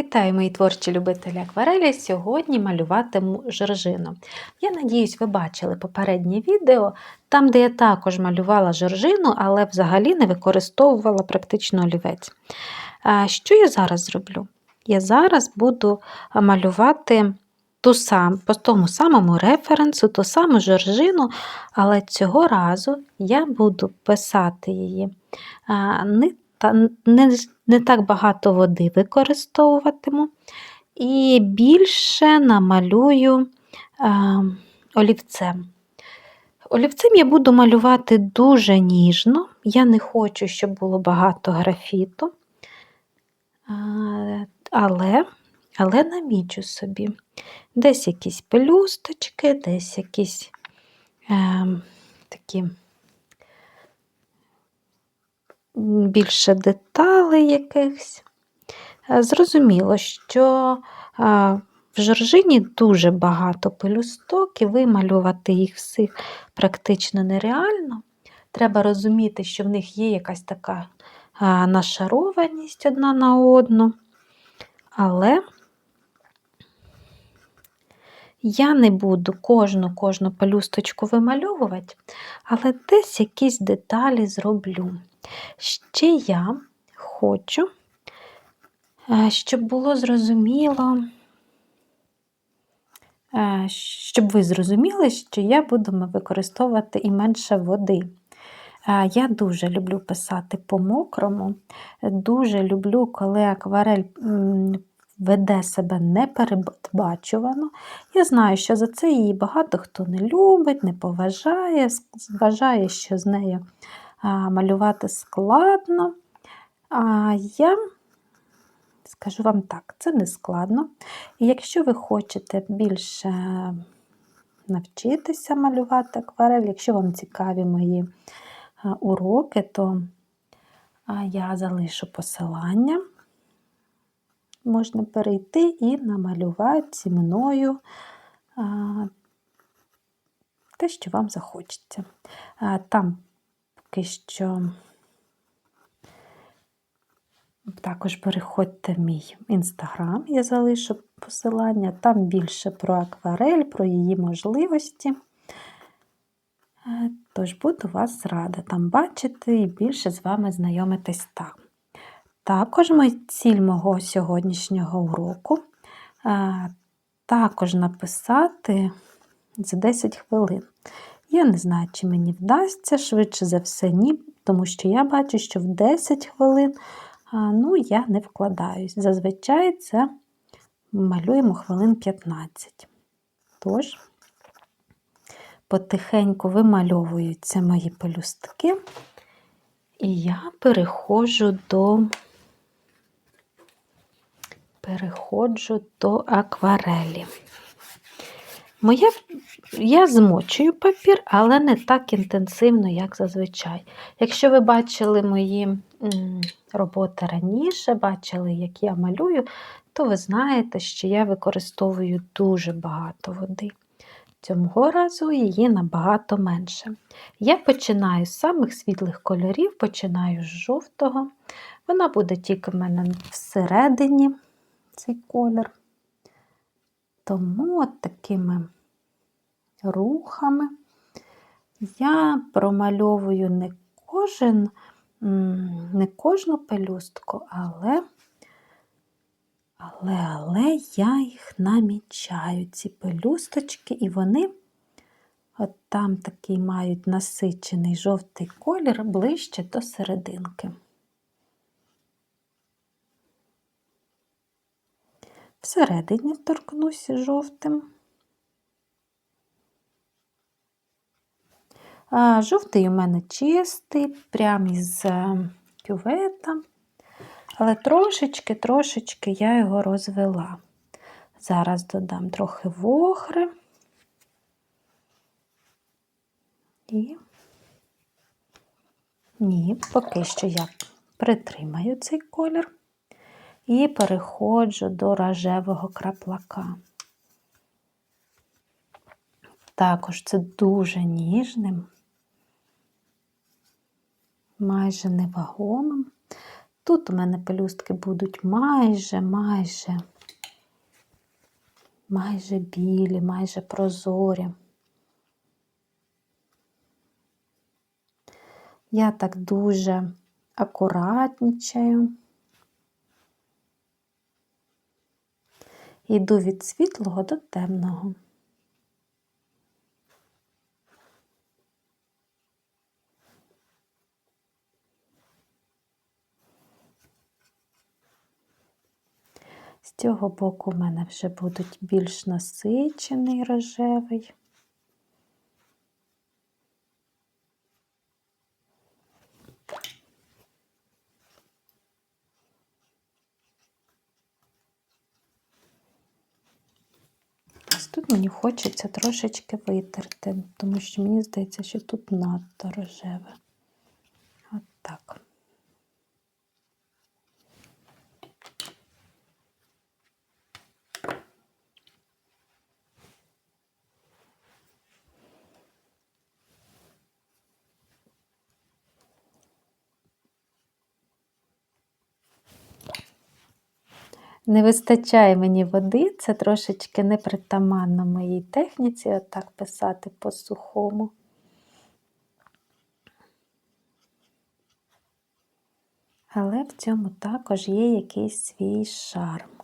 Вітаю, мої творчі любителі акварелі. Сьогодні малюватиму жоржину. Я надіюсь, ви бачили попереднє відео, там, де я також малювала жоржину, але взагалі не використовувала практично олівець. Що я зараз зроблю? Я зараз буду малювати ту сам, по тому самому референсу, ту саму жоржину, але цього разу я буду писати її не та не, не так багато води використовуватиму. І більше намалюю а, олівцем. Олівцем я буду малювати дуже ніжно. Я не хочу, щоб було багато графіту, але але намічу собі. Десь якісь пелюсточки, десь якісь е, такі більше деталей якихось. Е, Зрозуміло, що в жоржині дуже багато пелюсток, і вималювати їх всіх практично нереально. Треба розуміти, що в них є якась така нашарованість одна на одну. Але я не буду кожну кожну пелюсточку вимальовувати, але десь якісь деталі зроблю. Ще я хочу, е, щоб було зрозуміло, е, щоб ви зрозуміли, що я буду використовувати і менше води. Е, я дуже люблю писати по-мокрому, дуже люблю, коли акварель веде себе непередбачувано. Я знаю, що за це її багато хто не любить, не поважає, вважає, що з нею малювати складно. А я скажу вам так, це не складно. І якщо ви хочете більше навчитися малювати акварель, якщо вам цікаві мої уроки, то я залишу посилання. Можна перейти і намалювати зі мною те, що вам захочеться. Там поки що також переходьте в мій інстаграм, я залишу посилання, там більше про акварель, про її можливості. Е, тож буду вас рада там бачити і більше з вами знайомитись там. Також ціль мого сьогоднішнього уроку е, також написати за 10 хвилин. Я не знаю, чи мені вдасться, швидше за все, ні, тому що я бачу, що в 10 хвилин ну, я не вкладаюсь. Зазвичай це малюємо хвилин 15. Тож, потихеньку вимальовуються мої пелюстки, і я переходжу до переходжу до акварелі. Моя, Я змочую папір, але не так інтенсивно, як зазвичай. Якщо ви бачили мої роботи раніше, бачили, як я малюю, то ви знаєте, що я використовую дуже багато води. Цього разу її набагато менше. Я починаю з самих світлих кольорів, починаю з жовтого. Вона буде тільки в мене всередині цей колір. Тому от такими рухами я промальовую не кожен, не кожну пелюстку, але, але, але я їх намічаю, ці пелюсточки, і вони от там такий мають насичений жовтий колір ближче до серединки. Всередині торкнуся жовтим. Жовтий у мене чистий, прямо із е, кювета, але трошечки-трошечки я його розвела. Зараз додам трохи вохри і ні, поки що я притримаю цей колір і переходжу до рожевого краплака. Також це дуже ніжним, майже невагомим. тут у мене пелюстки будуть майже, майже, майже білі, майже прозорі. Я так дуже акуратнічаю. Йду від світлого до темного. З цього боку в мене вже будуть більш насичений рожевий. Ось тут мені хочеться трошечки витерти, тому що мені здається, що тут надто рожеве. От так. Не вистачає мені води, це трошечки непритаманно моїй техніці, отак писати по сухому. Але в цьому також є якийсь свій шарм.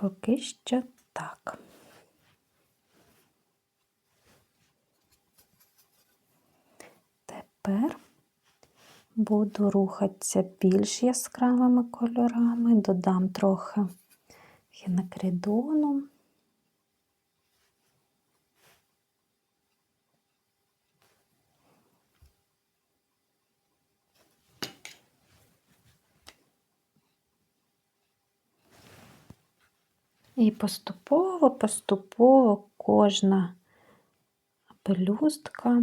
Поки що так. Тепер буду рухатися більш яскравими кольорами, додам трохи хінакридону. І поступово, поступово кожна пелюстка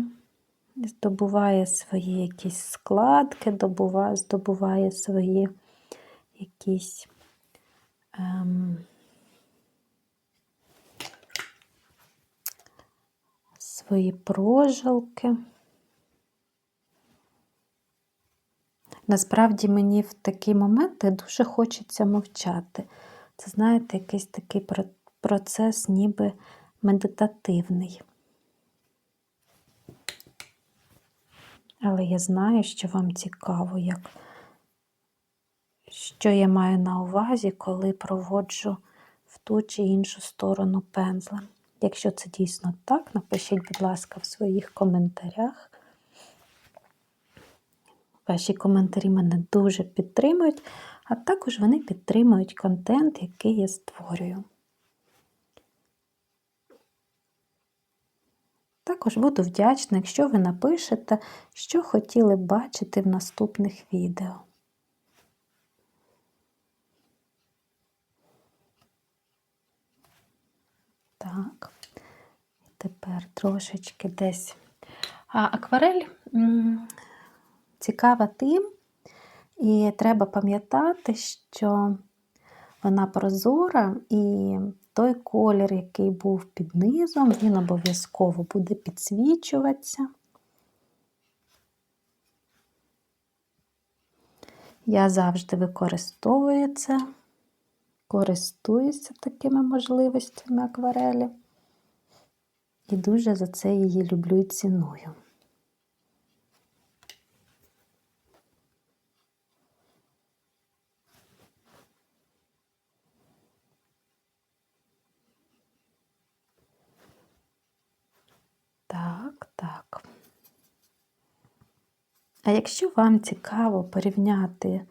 здобуває свої якісь складки, добуває, здобуває свої якісь ем, свої прожилки. Насправді мені в такі моменти дуже хочеться мовчати. Це, знаєте, якийсь такий процес, ніби медитативний. Але я знаю, що вам цікаво, як, що я маю на увазі, коли проводжу в ту чи іншу сторону пензла. Якщо це дійсно так, напишіть, будь ласка, в своїх коментарях. Ваші коментарі мене дуже підтримують, а також вони підтримують контент, який я створюю. Також буду вдячна, якщо ви напишете, що хотіли бачити в наступних відео. Так, тепер трошечки десь. А акварель цікава тим, і треба пам'ятати, що вона прозора, і той колір, який був під низом, він обов'язково буде підсвічуватися. Я завжди використовую це, користуюся такими можливостями акварелі. І дуже за це її люблю і ціную. Так, так. А якщо вам цікаво порівняти,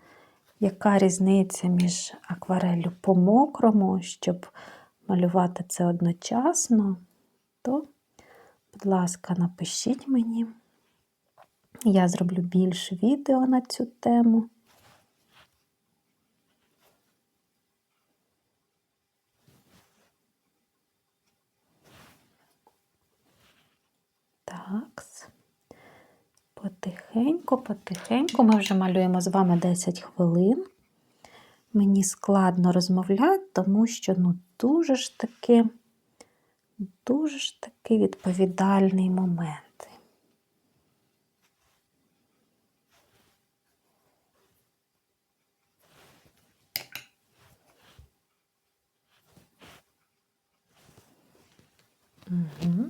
яка різниця між аквареллю по мокрому, щоб малювати це одночасно, то, будь ласка, напишіть мені. Я зроблю більше відео на цю тему. Такс. Потихеньку, потихеньку. Ми вже малюємо з вами 10 хвилин. Мені складно розмовляти, тому що ну, дуже ж таки, дуже ж таки відповідальний момент. Угу.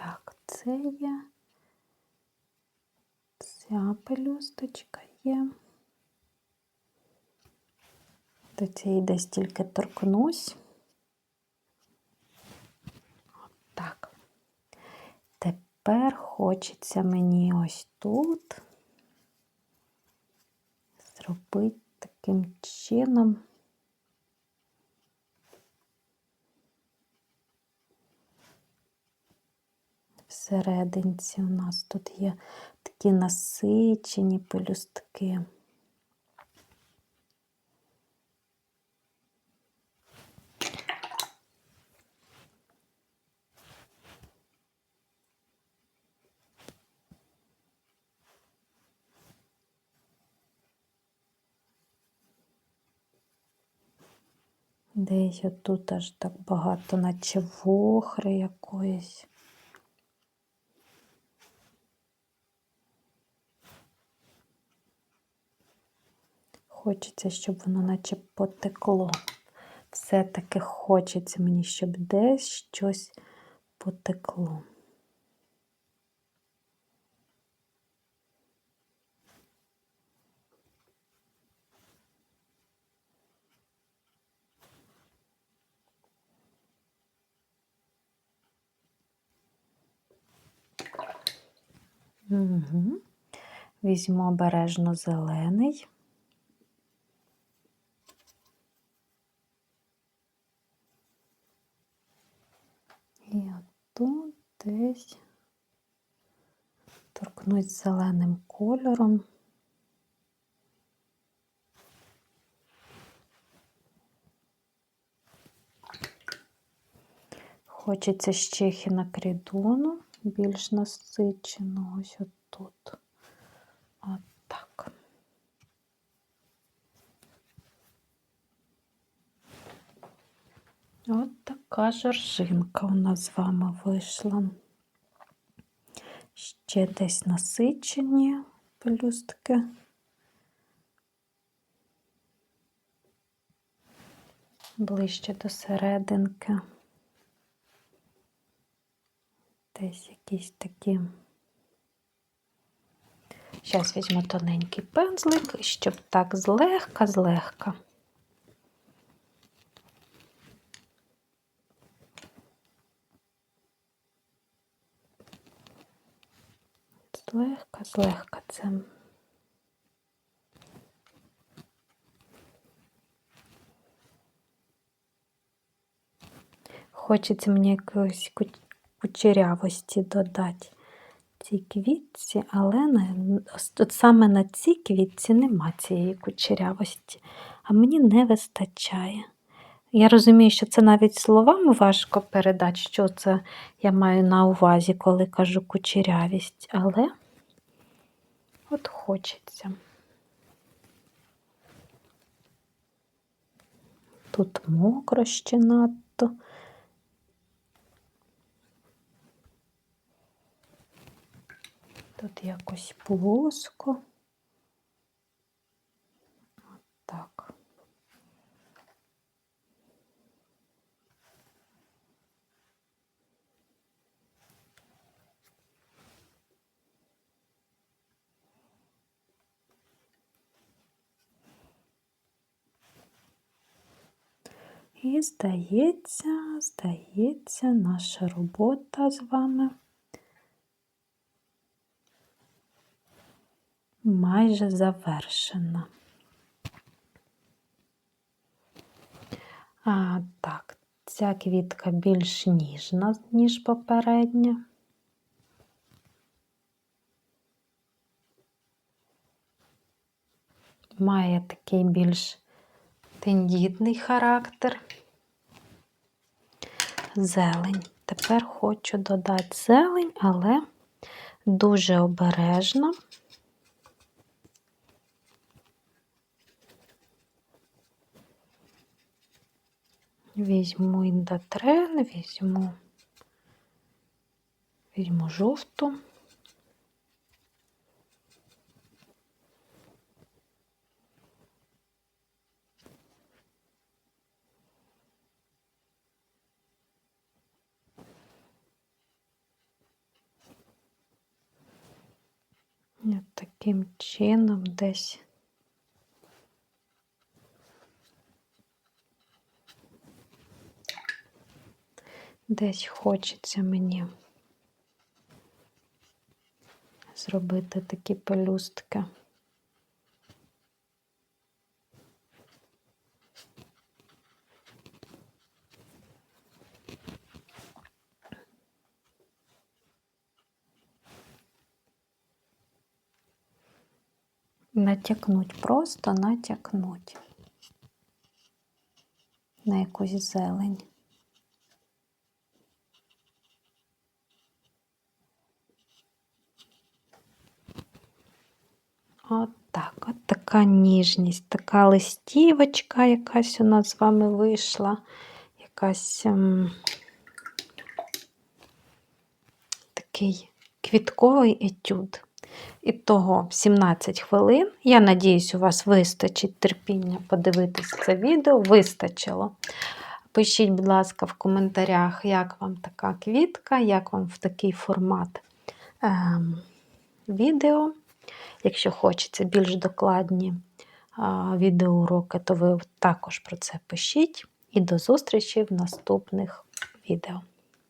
Так, це є. Ця пелюсточка є. До цієї десь тільки торкнусь. От так. Тепер хочеться мені ось тут зробити таким чином. Всерединці у нас тут є такі насичені пелюстки. Десь отут аж так багато, наче вохри якоїсь. Хочеться, щоб воно наче потекло. Все-таки хочеться мені, щоб десь щось потекло. Угу. Візьму обережно зелений. І отут десь торкнусь зеленим кольором. Хочеться ще хінокридону, більш насиченого ось отут. Отак. От така жоржинка у нас з вами вийшла. Ще десь насичені пелюстки. Ближче до серединки. Десь якісь такі. Зараз візьму тоненький пензлик, щоб так злегка-злегка. Злегка, злегка це. Хочеться мені якоїсь кучерявості додати цій квітці, але не, от саме на цій квітці нема цієї кучерявості, а мені не вистачає. Я розумію, що це навіть словами важко передати, що це я маю на увазі, коли кажу кучерявість, але от хочеться. Тут мокро ще надто. Тут якось плоско. От так. І здається, здається, наша робота з вами майже завершена. А, Так, ця квітка більш ніжна, ніж попередня. Має такий більш тендітний характер. Зелень. Тепер хочу додати зелень, але дуже обережно. Візьму індотрен, візьму, візьму жовту. І от таким чином десь десь хочеться мені зробити такі пелюстки. Натякнуть, просто натякнуть на якусь зелень. От так, от така ніжність, така листівочка якась у нас з вами вийшла, якась ем, такий квітковий етюд. І того 17 хвилин. Я надіюсь, у вас вистачить терпіння подивитись це відео. Вистачило. Пишіть, будь ласка, в коментарях, як вам така квітка, як вам в такий формат ем, відео. Якщо хочеться більш докладні а, відеоуроки, то ви також про це пишіть. І до зустрічі в наступних відео.